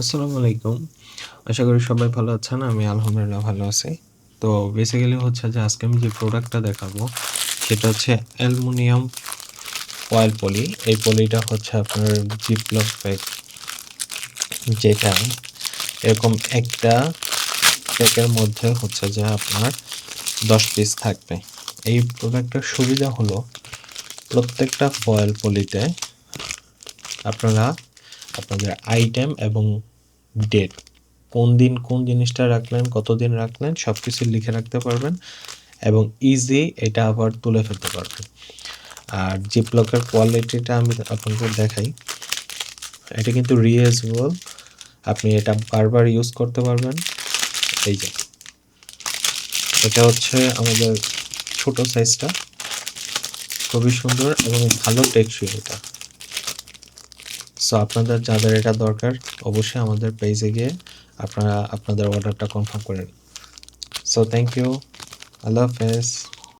আসসালামু আলাইকুম। আশা করি সবাই ভালো আছেন, আমি আলহামদুলিল্লাহ ভালো আছি। তো বেসিক্যালি হচ্ছে যে আজকে আমি যে প্রোডাক্টটা দেখাবো, সেটা হচ্ছে অ্যালুমিনিয়াম অয়েল পলি এই পলিটা হচ্ছে আপনার জিপলক প্যাক যেটা এরকম একটা প্যাকের মধ্যে হচ্ছে যে আপনার দশ পিস থাকবে। এই প্রোডাক্টের সুবিধা হলো প্রত্যেকটা ফয়েল পলিতে আপনারা আপনাদের আইটেম এবং ডেট কোন দিন কোন জিনিসটা রাখলেন, কতদিন রাখলেন সব কিছু লিখে রাখতে পারবেন এবং ইজি এটা আবার তুলে ফেলতে পারবেন। আর জিপলকের কোয়ালিটিটা আমি আপনাকে দেখাই, এটা কিন্তু রিইউজেবল আপনি এটা বারবার ইউজ করতে পারবেন। এই যে, এটা হচ্ছে আমাদের ছোট সাইজটা খুবই সুন্দর এবং ভালো টেকসই এটা। সো আপনাদের যাদের এটা দরকার, অবশ্যই আমাদের পেজে গিয়ে আপনারা আপনাদের অর্ডারটা কনফার্ম করেন সো থ্যাংক ইউ আল্লাহ হাফেজ।